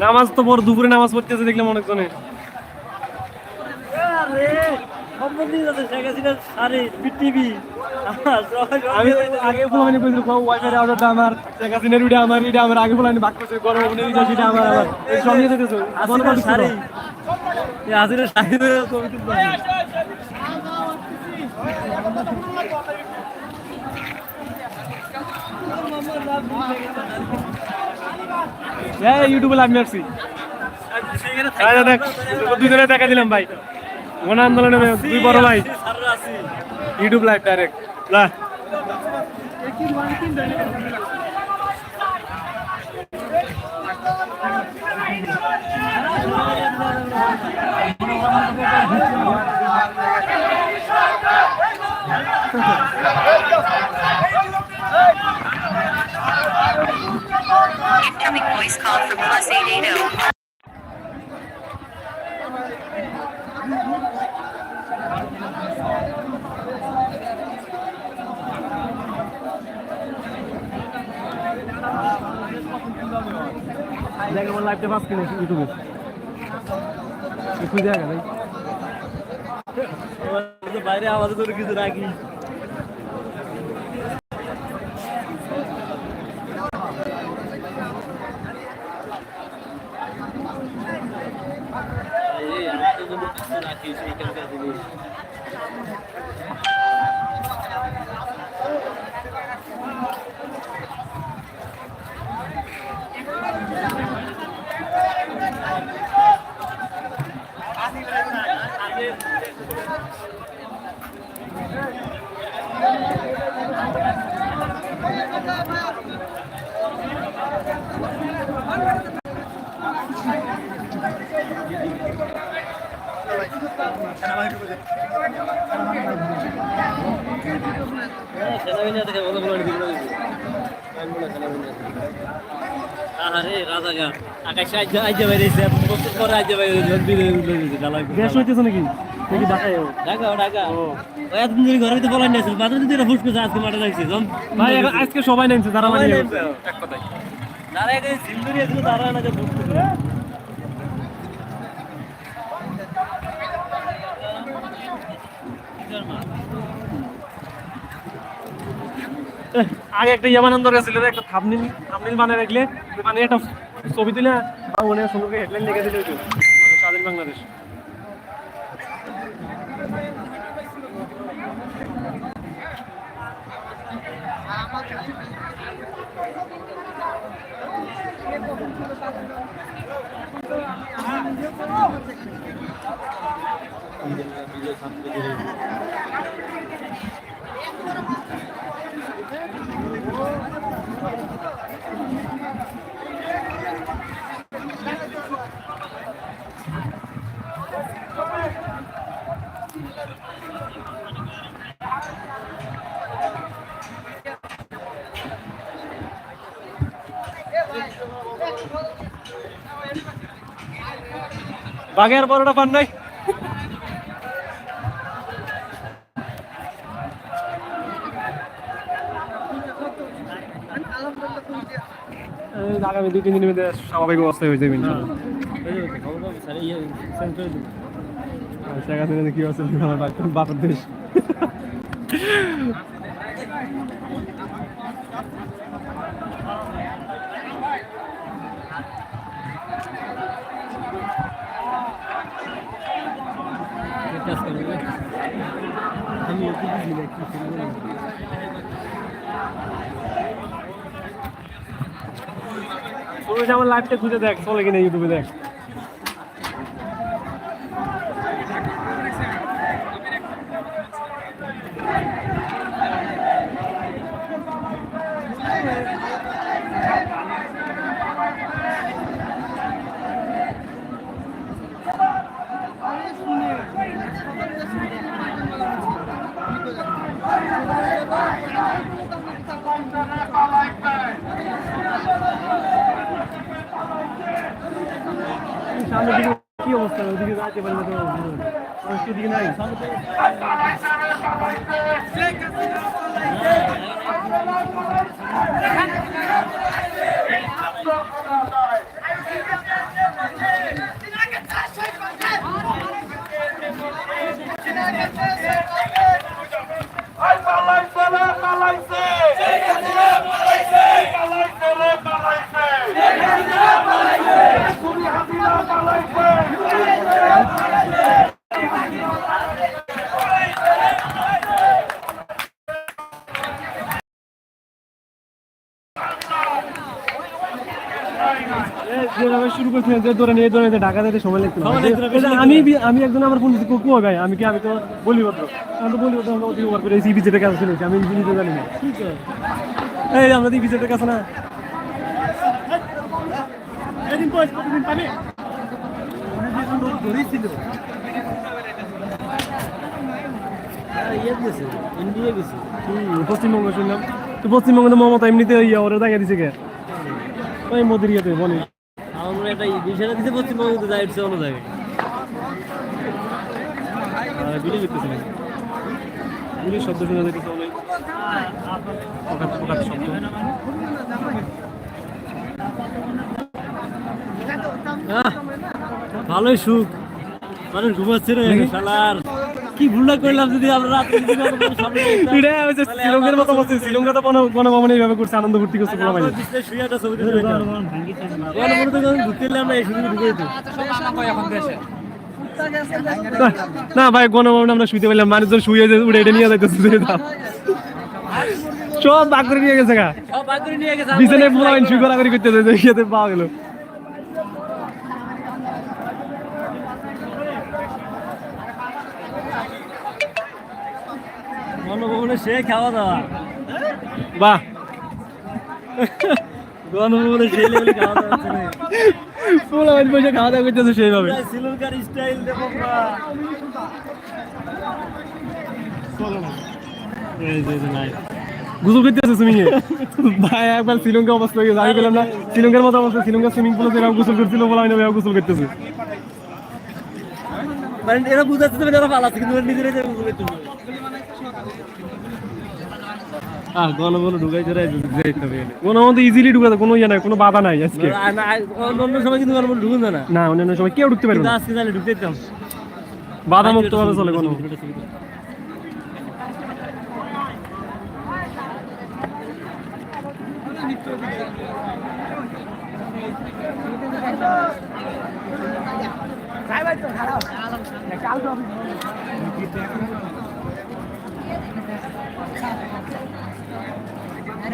নামাজ তো বড় দুপুরে নামাজ পড়তেছে দেখলাম অনেকজনে। আমার শেখ হাসিনার ভিডিও আমার ভিডিও আমার আগে ফুলানি বাক করছে গরম মনে ভিডিও সেটা আমার আমার এই সঙ্গে যেতেছে ধন্যবাদ সারি হাসিনার সারি ছবি তুলতে হ্যাঁ ইউটিউবে লাভ মারছি দেখ দুজনে টাকা দিলাম ভাই। গণ আন্দোলনে দুই বড় ভাই। ইউটিউব লাইভ ডাইরেক্ট লা Incoming voice call from plus 880. দেখ আমার লাইভটা পাস কিনে ইউটিউবে খুঁজে দেখা ভাই বাইরে আমাদের কিছু রাখি সেনাবাহিনী থেকে আরে রাজাগা আকাশে আজ আজ বাইরেছে বছর পরে আজ বাইরে বিলে গ্যাস হইতেছে নাকি নাকি ঢাকায় ঢাকা ঢাকা ওই এতদিন ধরে ঘরের ভিতরে পলাই নিয়েছিল মাত্র দিন ধরে ফুসকুছে আজকে মাঠে লাগছে ভাই আজকে সবাই নামছে যারা মানে এক এখানে সিন্দুরি তারা নাকি ফুসকুছে আগে একটা ইয়ামানন্দ ছিল একটা থামনিল থামনিল বানিয়ে রাখলে মানে একটা ছবি দিলে মনে সুন্দর করে হেডলাইন লিখে দিলে স্বাধীন বাংলাদেশ। বাঘের বড়টা পান নাই। আগামী দুই তিন দিনের মধ্যে স্বাভাবিক অবস্থায় হয়ে যাবে কি আছে বাপের দেশ। আমি একটু বুঝি না কি করব। আমার লাইভটা খুঁজে দেখ চলে কিনা ইউটিউবে দেখ সামনের দিকে কি অবস্থা? ওদিকে যাইতে পারি না দিকে নাই। যেভাবে শুরু করছিলেন যে ধরে নিয়ে ধরে ঢাকা যেতে সময় লাগতো না। সময় লাগতো না, বেশি এটা আমি আমি একজন আমার ফোন দিতে কো আমি কি আমি তো বলিভদ্র আমি তো বলিভদ্র আমরা অতি ওভার করে। এই কাছে শুনেছি আমি নিজে জানি না। এই আমরা তো বিজেটের কাছে না। এদিন পয়সা কতদিন পানি গেছে ইন্ডিয়া গেছে হুম, পশ্চিমবঙ্গ শুনলাম। তো পশ্চিমবঙ্গে মমতা এমনিতে ইয়া ওরা দেখা দিছে কে? ওই মোদির ইয়েতে আমরা একটা বিষয়টা দিতে পশ্চিমবঙ্গে তো যাই অন্য জায়গায়। গুলি করতেছিলেন গুলির শব্দ শোনা যাইতেছে অনেক শব্দ। ভালোই সুখ। মানুষ ঘুমাচ্ছে রে শালার। কি ভুলটা করলাম যদি আমরা কোনো কোনো শ্রীলঙ্কার মতো বলছে শ্রীলঙ্কা তো গণ গণভবন এইভাবে করছে আনন্দ ফুর্তি করছে পুরো শুয়ে ঘুরতে না, এই শুধু ঢুকে যেত। না ভাই গণভবনে আমরা শুইতে পারলাম মানুষজন শুয়ে উড়ে এটা নিয়ে যাইতেছে সব বাগ করে নিয়ে গেছে গা। বিছানায় পুরো দেখলাম। শুই করাকরি করতেছে যে ইয়েতে পাওয়া গেল গণভবনে সে খাওয়া দাওয়া। বাহ। গণভবনে সে লেভেলে খাওয়া দাওয়া হচ্ছে রে। পয়সা খাওয়া দাওয়া করতেছে সেইভাবে। শ্রীলঙ্কার স্টাইল দেখো করতেছে সুইমিং এ। ভাই একবার শ্রীলঙ্কা অবস্থা হয়ে গেছে আমি বললাম না শ্রীলঙ্কার মতো অবস্থা শ্রীলঙ্কার সুইমিং পুলে গোসল করছিল বলা ওইভাবে গোসল করতেছে। মানে এরা বুঝাচ্ছে যে এরা পালাচ্ছে কিন্তু নিজেরাই তুমি হ্যাঁ গণভবনে ঢুকাই যেতে হবে গণভবন ইজিলি ঢুকাতে কোনো ইয়ে নাই কোনো বাধা নাই আজকে। অন্য অন্য সময় কিন্তু গণভবন ঢুকুন না। না সময় কেউ ঢুকতে পারবে না। আজকে তাহলে ঢুকতে দিতাম। বাধা মুক্ত ভাবে চলে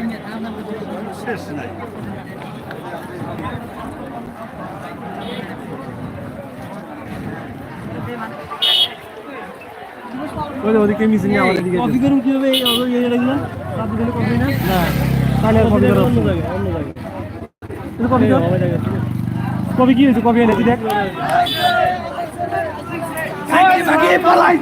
গণভবন ওই যে ওদিকে মিসিং আমাদের দিকে কপি করুন কীভাবে এই অন্য ইয়ে লাগল কপি করলে কপি না? না তাহলে কপি করো অন্য জায়গায় অন্য জায়গায়। কপি এই কর। কপি কি হয়েছে? কপি এনেছি দেখ। পুলিশের গাড়ি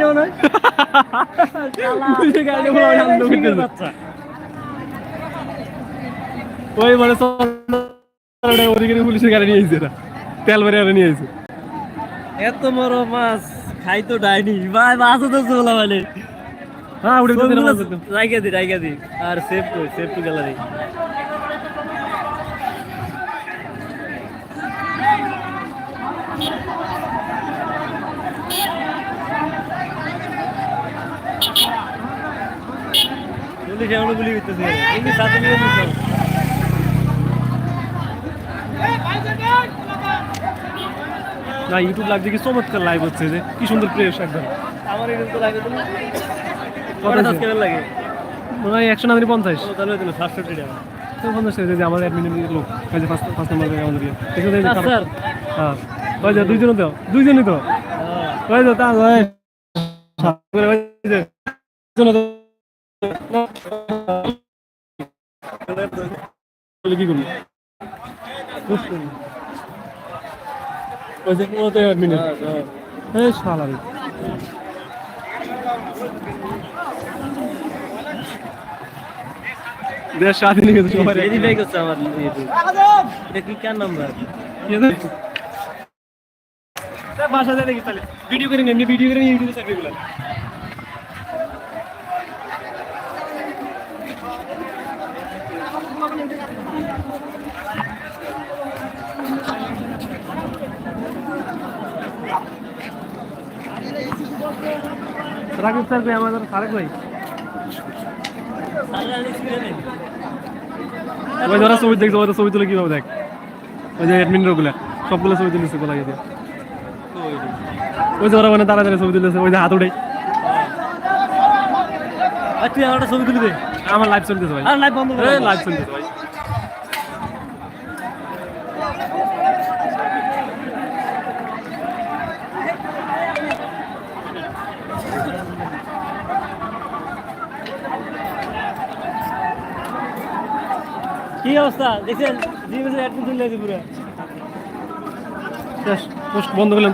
নেওয়া নয়। পুলিশের গাড়ি বলে আমি আনন্দ করতেছি। ওই মানে ওদিকে পুলিশের গাড়ি নিয়ে এসেছে তেল ভরে আরে নিয়ে এসেছে এত বড় মাছ খাই তো ডাইনি। ভাই মাছ তো চোলা মানে। হ্যাঁ উঠে দিতে দি আর সেভ সেভ টু গ্যালারি গুলি করতেছে। কিন্তু সাথে নিয়ে না ইউটিউব কি চমৎকার লাইভ হচ্ছে যে কি সুন্দর প্লেস একদম। আমার তো কত লাগে। মনে হয় একশো না পঞ্চাশ। তাহলে সাতষট্টি টাকা। অ্যাডমিনের লোক। First first number. দেখো স্যার। হ্যাঁ। ওই যে দুইজনও তো। দুইজনই তো। ওই তো তা ওই ওই যে দুইজনও তো। বলে কি করব ওই যে ও তো অ্যাডমিনের এই শালা দেশ স্বাধীন হয়ে করছে আমার। এটা কি কার নাম্বার বাসা যায় দেখি তাহলে ভিডিও করে নিয়ে ভিডিও করে নিয়ে ইউটিউবে ছাড়বে রাকিব স্যার ভাই আমাদের সারেক ভাই। ওই যারা ছবি দেখছে ওই ছবি তুলে কীভাবে দেখ? ওই যে অ্যাডমিনগুলা সবগুলো ছবি তুলেছে গোলা দিয়ে। ওই যে ওরা মানে দাঁড়া দাঁড়িয়ে ছবি তুলেছে ওই যে হাত উঠে। তুই আমার ছবি তুলে দে। আমার লাইভ চলতেছে ভাই। লাইভ বন্ধ লাইভ চলতেছে ভাই। অবস্থা দেখছেন? জিমেসের অ্যাডমিশন গেছে পুরো বন্ধ করলেন।